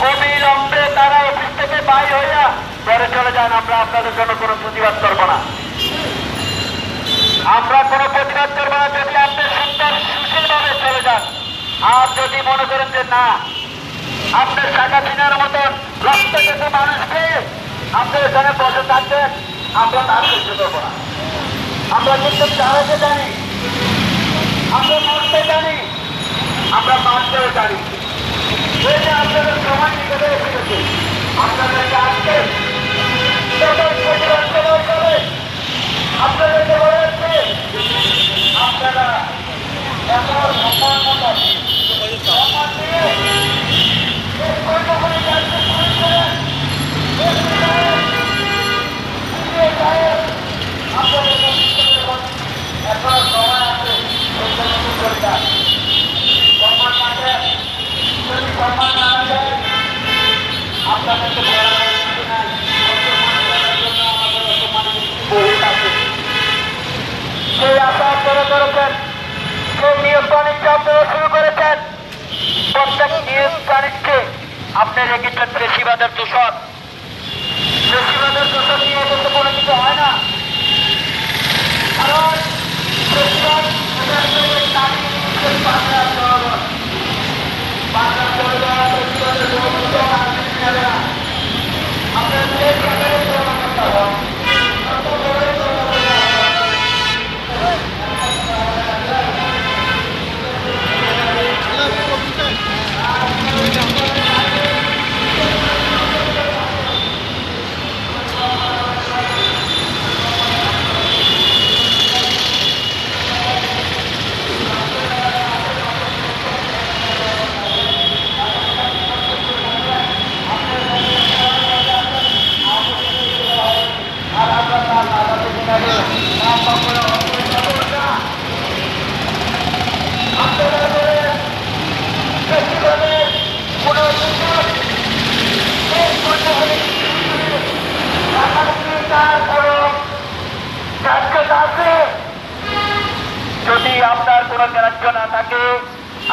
তারা অফিস থেকে বাইর হইয়া ঘরে চলে যান। আমরা আপনাদের জন্য কোনো প্রতিবাদ করব না। আমরা কোনো প্রতিবাদ করব না যদি আপনি সুন্দর সুশীলভাবে চলে যান। আর যদি মনে করেন যে না, আপনি টাকা দিনের মতন লক্ষ কিছু মানুষকে আপনি এখানে বসে থাকবেন, আমরা তার সহ্য করব না। আমরা কিন্তু চালাতে জানি, আমরা মরতে জানি, আমরা মারতেও জানি। আপনাদের সময় নিকটে এসে গেছে আপনাদেরকে আজকে আপনাদেরকে বলে আপনারা আপনাদের এখন সময় আছে এই জন্য করে যান সম্মান না দেন যদি সম্মান না দেন আপনাদেরকে বলার কিছু নাই অসম্মান করার জন্য আমাদের অসম্মানের বহুত আছে সেই আশা আপনারা করেছেন নিয়োগ বাণিজ্য আপনারা শুরু করেছেন প্রত্যেক নিয়োগ বাণিজ্যে আপনি দূষণ কৃষিবাদের দূষণ নিয়ে কিন্তু কোনো কিছু হয় না কারণ Thank you.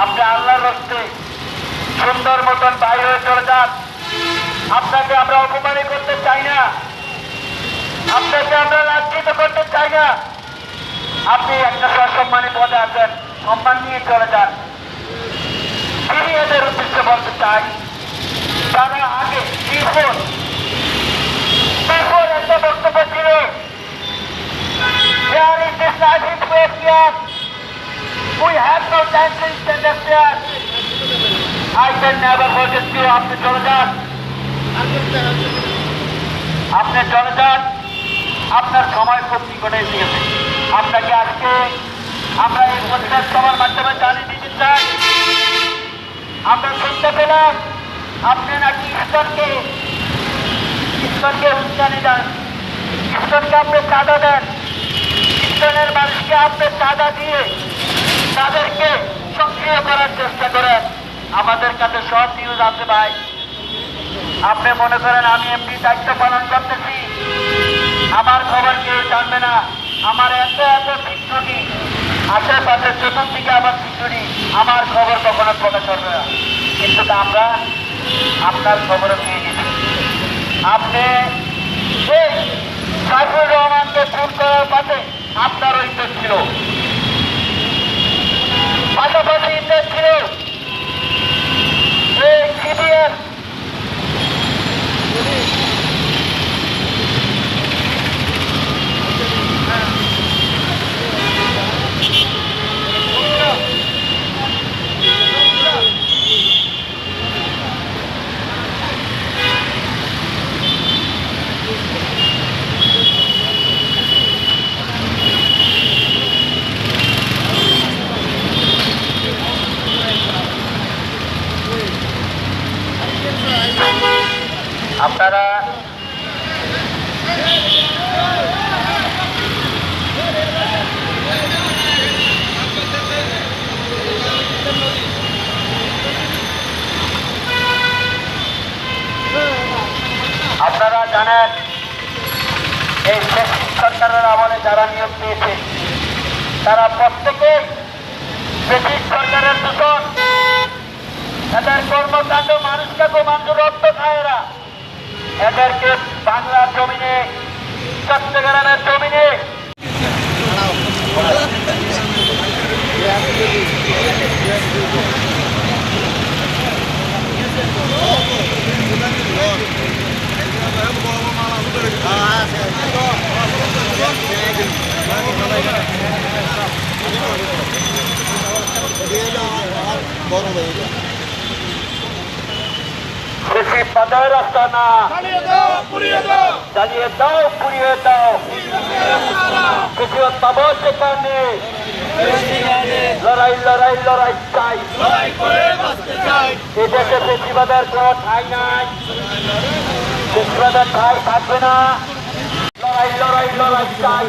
আপনি আল্লাহর রস্তে সুন্দর মতন বাইরে চলে যান। আপনাকে আমরা অপমানি করতে চাই না। আপনাকে আমরা লাঞ্ছিত করতে চাই না। আপনি একটা সসম্মানী পদে আছেন, সম্মান নিয়ে চলে যান। তিনি এদের উদ্দেশ্যে বলতে চাই, তারা আগে বিফোর বিফোর একটা বক্তব্য ছিল There is We have no license to interfere. I can never forget you আপনি চলে যান আপনি চলে আপনার সময় নিকটে এসে গেছে আপনাকে আজকে আমরা এই প্রতিবাদ সভার মাধ্যমে জানিয়ে দিতে চাই। আমরা শুনতে পেলাম আপনি নাকি ঈশ্বরকে ঈশ্বরকে উচ্চানি দেন ঈশ্বরকে আপনি চাঁদা দেন। খ্রিস্টানের মানুষকে আপনি চাঁদা দিয়ে তাদেরকে সক্রিয় করার চেষ্টা করেন। আমাদের কাছে সব নিউজ আছে ভাই। আপনি মনে করেন আমি এমনি দায়িত্ব পালন করতেছি। আমার খবর কেউ জানবে না। আমার এত এত বিচ্ছুটি আশেপাশে চতুর্দিকে আমার বিচ্ছুটি আমার খবর কখনো প্রকাশ হবে না। কিন্তু আমরা আপনার খবরও পেয়ে গেছি। আপনি এই সাইফুর রহমানকে খুন করার পাশে আপনার ইন্টার ছিল পাশাপাশি ইন্টার ছিল এই সিবিএস আপনারা আপনারা জানেন, এই ফ্যাসিস্ট সরকারের আমলে যারা নিয়োগ পেয়েছে, তারা প্রত্যেকে ব্রিটিশ সরকারের দূষণ তাদের কর্মকাণ্ড মানুষকে মানুষ রক্ত খায় এরা। আপনাদেরকে বাংলার জমিনে চট্টগ্রামের জমিনে। বেশি বাধায় রাস্তা না। চালিয়ে দাও পুড়িয়ে দাও। কিছু পাবো সেখানে। লড়াই লড়াই লড়াই চাই। এই দেশে বেশিবাদের কোনো ঠাই নাই। বেশিবাদের ঠাই থাকবে না। লড়াই লড়াই লড়াই চাই।